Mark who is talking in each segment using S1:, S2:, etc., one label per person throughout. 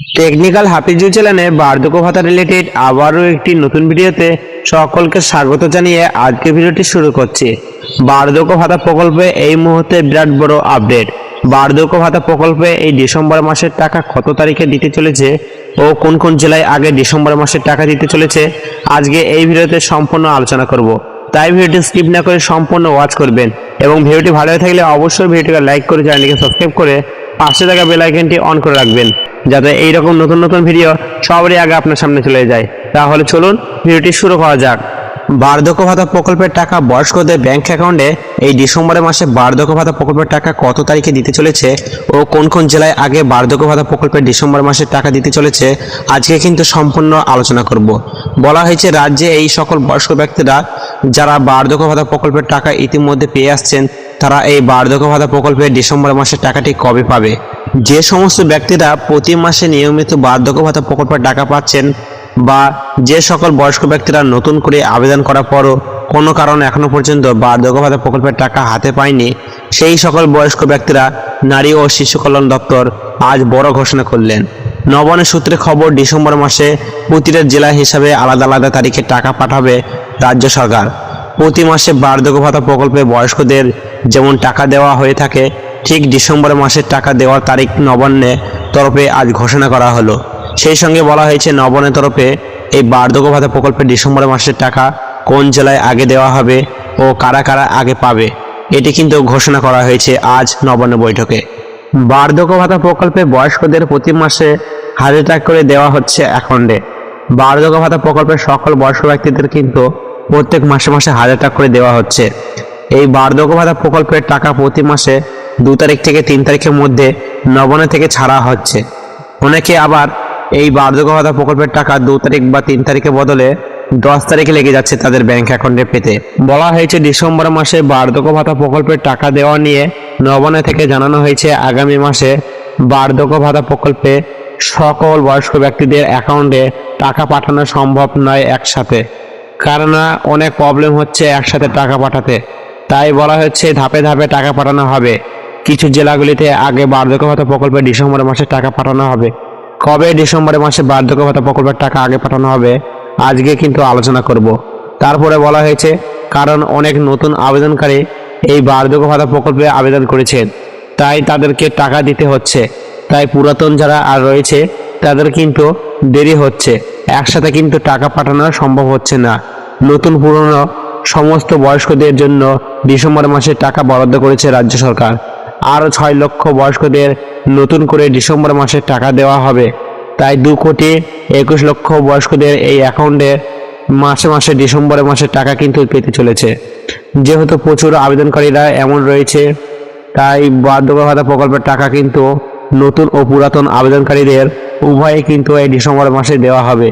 S1: Technical Hafizul চ্যানেলে বার্ধক্য ভাতা রিলেটেড আবারও একটি নতুন ভিডিওতে সকলকে স্বাগত জানিয়ে আজকে ভিডিওটি শুরু করছি। বার্ধক্য ভাতা প্রকল্পে এই মুহূর্তে বিরাট বড় আপডেট বার্ধক্য ভাতা প্রকল্পে এই ডিসেম্বর মাসের টাকা কত তারিখে দিতে চলেছে ও কোন কোন জেলায় আগে ডিসেম্বর মাসের টাকা দিতে চলেছে, আজকে এই ভিডিওতে সম্পূর্ণ আলোচনা করব। তাই ভিডিওটি স্কিপ না করে সম্পূর্ণ ওয়াচ করবেন এবং ভিডিওটি ভালো থাকলে অবশ্যই ভিডিওটিকে লাইক করে চ্যানেলটিকে সাবস্ক্রাইব করে পাশে থাকা বেল আইকনটি অন করে রাখবেন, যাতে এইরকম নতুন নতুন ভিডিও সবারই আগে আপনার সামনে চলে যায়। তাহলে চলুন ভিডিওটি শুরু করা যাক। বার্ধক্য ভাতা প্রকল্পের টাকা বয়স্কদের ব্যাংক অ্যাকাউন্টে এই ডিসেম্বরের মাসে বার্ধক্য ভাতা প্রকল্পের টাকা কত তারিখে দিতে চলেছে ও কোন কোন জেলায় আগে বার্ধক্য ভাতা প্রকল্পের ডিসেম্বর মাসে টাকা দিতে চলেছে, আজকে কিন্তু সম্পূর্ণ আলোচনা করব। বলা হয়েছে, রাজ্যে এই সকল বয়স্ক ব্যক্তিরা যারা বার্ধক্য ভাতা প্রকল্পের টাকা ইতিমধ্যে পেয়ে আসছেন তারা এই বার্ধক্য ভাতা প্রকল্পের ডিসেম্বর মাসের টাকাটি কবে পাবে? যে সমস্ত ব্যক্তিরা প্রতি মাসে নিয়মিত বার্ধক্য ভাতা প্রকল্পের টাকা পাচ্ছেন বা যে সকল বয়স্ক ব্যক্তিরা নতুন করে আবেদন করার পরও কোনো কারণে এখনও পর্যন্ত বার্ধক্য ভাতা প্রকল্পের টাকা হাতে পায়নি, সেই সকল বয়স্ক ব্যক্তিরা নারী ও শিশু কল্যাণ দপ্তর আজ বড় ঘোষণা করলেন। নবানের সূত্রে খবর, ডিসেম্বর মাসে প্রতিটা জেলা হিসাবে আলাদা আলাদা তারিখে টাকা পাঠাবে রাজ্য সরকার। প্রতি মাসে বার্ধক্য ভাতা প্রকল্পে বয়স্কদের যেমন টাকা দেওয়া হয়ে থাকে, ঠিক ডিসেম্বর মাসের টাকা দেওয়ার তারিখ নবান্নে তরফে আজ ঘোষণা করা হলো। সেই সঙ্গে বলা হয়েছে, নবান্নের তরফে এই বার্ধক্য ভাতা প্রকল্পে ডিসেম্বর মাসের টাকা কোন জেলায় আগে দেওয়া হবে ও কারা কারা আগে পাবে, এটি কিন্তু ঘোষণা করা হয়েছে আজ নবান্ন বৈঠকে। বার্ধক্য ভাতা প্রকল্পে বয়স্কদের প্রতি মাসে হাজার টাকা করে দেওয়া হচ্ছে অ্যাকাউন্টে। বার্ধক্য ভাতা প্রকল্পের সকল বয়স্ক ব্যক্তিদের কিন্তু প্রত্যেক মাসে মাসে হাজার টাকা করে দেওয়া হচ্ছে। এই বার্ধক্য ভাতা প্রকল্পের টাকা প্রতি মাসে দু তারিখ থেকে তিন তারিখের মধ্যে নবান্ন থেকে ছাড়া হচ্ছে। অনেকে আবার এই বার্ধক্য ভাতা প্রকল্পের টাকা দু তারিখ বা তিন তারিখের বদলে দশ তারিখে লেগে যাচ্ছে তাদের ব্যাংক অ্যাকাউন্টে পেতে। বলা হয়েছে ডিসেম্বর মাসে বার্ধক্য ভাতা প্রকল্পের টাকা দেওয়া নিয়ে নবান্ন থেকে জানানো হয়েছে, আগামী মাসে বার্ধক্য ভাতা প্রকল্পে সকল বয়স্ক ব্যক্তিদের অ্যাকাউন্টে টাকা পাঠানো সম্ভব নয় একসাথে। কারণ অনেক প্রবলেম হচ্ছে একসাথে টাকা পাঠাতে। তাই বলা হচ্ছে ধাপে ধাপে টাকা পাঠানো হবে। কিছু জেলাগুলিতে আগে বার্ধক্য ভাতা প্রকল্পে ডিসেম্বর মাসে টাকা পাঠানো হবে। কবে ডিসেম্বর মাসে বার্ধক্য ভাতা প্রকল্পের টাকা আগে পাঠানো হবে, আজকে কিন্তু আলোচনা করব। তারপরে বলা হয়েছে, কারণ অনেক নতুন আবেদনকারী এই বার্ধক্য ভাতা প্রকল্পে আবেদন করেছেন তাই তাদেরকে টাকা দিতে হচ্ছে। তাই পুরাতন যারা আর রয়েছে, তাদের কিন্তু দেরি হচ্ছে। একসাথে কিন্তু টাকা পাঠানো সম্ভব হচ্ছে না। নতুন পুরনো সমস্ত বয়স্কদের জন্য ডিসেম্বর মাসে টাকা বরাদ্দ করেছে রাজ্য সরকার। আরও ছয় লক্ষ বয়স্কদের নতুন করে ডিসেম্বর মাসে টাকা দেওয়া হবে। তাই দু কোটি একুশ লক্ষ বয়স্কদের এই অ্যাকাউন্টে মাসে মাসে ডিসেম্বর মাসে টাকা কিন্তু পেতে চলেছে। যেহেতু প্রচুর আবেদনকারীরা এমন রয়েছে, তাই বার্ধক্য ভাতা প্রকল্পের টাকা কিন্তু নতুন ও পুরাতন আবেদনকারীদের উভয়ে কিন্তু এই ডিসেম্বর মাসে দেওয়া হবে।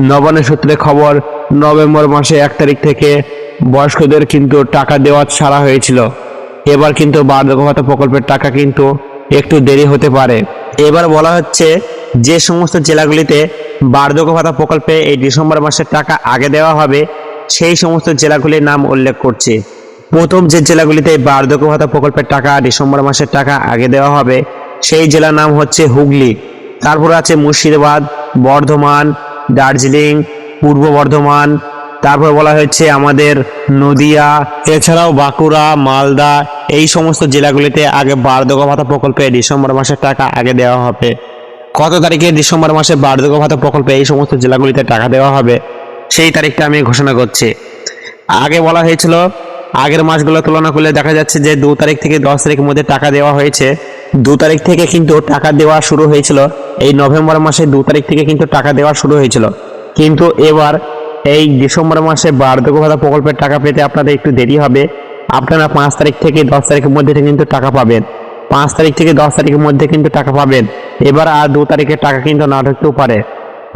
S1: নবান্ন সূত্রে খবর, নভেম্বর মাসে এক তারিখ থেকে বয়স্কদের কিন্তু টাকা দেওয়া ছাড়া হয়েছিল। এবার কিন্তু বার্ধক্য ভাতা প্রকল্পের টাকা কিন্তু একটু দেরি হতে পারে। এবার বলা হচ্ছে, যে সমস্ত জেলাগুলিতে বার্ধক্য ভাতা প্রকল্পে এই ডিসেম্বর মাসের টাকা আগে দেওয়া হবে, সেই সমস্ত জেলাগুলির নাম উল্লেখ করছে। প্রথম যে জেলাগুলিতে এই বার্ধক্য ভাতা প্রকল্পের টাকা ডিসেম্বর মাসের টাকা আগে দেওয়া হবে, সেই জেলার নাম হচ্ছে হুগলি। তারপর আছে মুর্শিদাবাদ, বর্ধমান দার্জিলিং, পূর্ব বর্ধমান, তারপর বলা হয়েছে আমাদের নদিয়া, এছাড়াও বাঁকুড়া, মালদা, এই সমস্ত জেলাগুলিতে আগে বার্ধক্য ভাতা প্রকল্পে ডিসেম্বর মাসের টাকা আগে দেওয়া হবে। কত তারিখে ডিসেম্বর মাসে বার্ধক্য ভাতা প্রকল্পে এই সমস্ত জেলাগুলিতে টাকা দেওয়া হবে, সেই তারিখটা আমি ঘোষণা করছি। আগে বলা হয়েছিল, আগের মাসগুলো তুলনা করলে দেখা যাচ্ছে যে দু তারিখ থেকে দশ তারিখের মধ্যে টাকা দেওয়া হয়েছে। দু তারিখ থেকে কিন্তু টাকা দেওয়া শুরু হয়েছিল। এই নভেম্বর মাসে দু তারিখ থেকে কিন্তু টাকা দেওয়া শুরু হয়েছিল। কিন্তু এবার এই ডিসেম্বর মাসে বার্ধক্য ভাতা প্রকল্পের টাকা পেতে আপনাদের একটু দেরি হবে। আপনারা পাঁচ তারিখ থেকে দশ তারিখের মধ্যে কিন্তু টাকা পাবেন। পাঁচ তারিখ থেকে দশ তারিখের মধ্যে কিন্তু টাকা পাবেন। এবার আর দু তারিখের টাকা কিন্তু না ঢুকতেও পারে।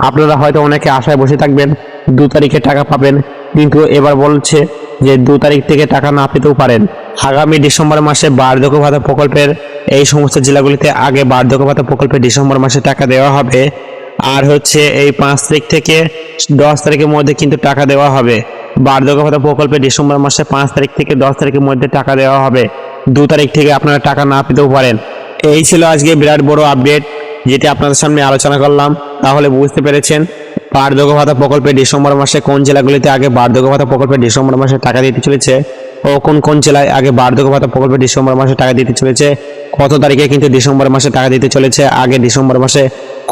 S1: আপনারা হয়তো অনেকে আশায় বসে থাকবেন, দু তারিখে টাকা পাবেন, কিন্তু এবার বলছে যে দু তারিখ থেকে টাকা না পেতেও পারেন। আগামী ডিসেম্বর মাসে বার্ধক্য ভাতা প্রকল্পের এই সমস্ত জেলাগুলিতে আগে বার্ধক্য ভাতা প্রকল্পে ডিসেম্বর মাসে টাকা দেওয়া হবে, আর হচ্ছে এই পাঁচ তারিখ থেকে দশ তারিখের মধ্যে কিন্তু টাকা দেওয়া হবে। বার্ধক্য ভাতা প্রকল্পে ডিসেম্বর মাসে পাঁচ তারিখ থেকে দশ তারিখের মধ্যে টাকা দেওয়া হবে। দু তারিখ থেকে আপনারা টাকা না পেতেও পারেন। এই ছিল আজকে বিরাট বড় আপডেট যেটি আপনাদের সামনে আলোচনা করলাম, তাহলে বুঝতে পেরেছেন বার্ধক্য ভাতা প্রকল্পে ডিসেম্বর মাসে কোন জেলাগুলিতে আগে বার্ধক্য ভাতা প্রকল্পে ডিসেম্বর মাসে টাকা দিতে চলেছে ও কোন কোন জেলায় আগে বার্ধক্য ভাতা প্রকল্পে ডিসেম্বর মাসে টাকা দিতে চলেছে, কত তারিখে কিন্তু ডিসেম্বর মাসে টাকা দিতে চলেছে, আগে ডিসেম্বর মাসে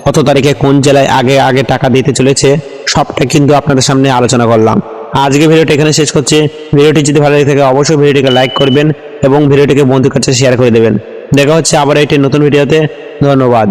S1: কত তারিখে কোন জেলায় আগে আগে টাকা দিতে চলেছে, সবটা কিন্তু আপনাদের সামনে আলোচনা করলাম। আজকে ভিডিওটি এখানে শেষ করছি। ভিডিওটি যদি ভালো লাগে থাকে অবশ্যই ভিডিওটিকে লাইক করবেন এবং ভিডিওটিকে বন্ধুর কাছে শেয়ার করে দেবেন। দেখা হচ্ছে আবার একটি নতুন ভিডিওতে। ধন্যবাদ।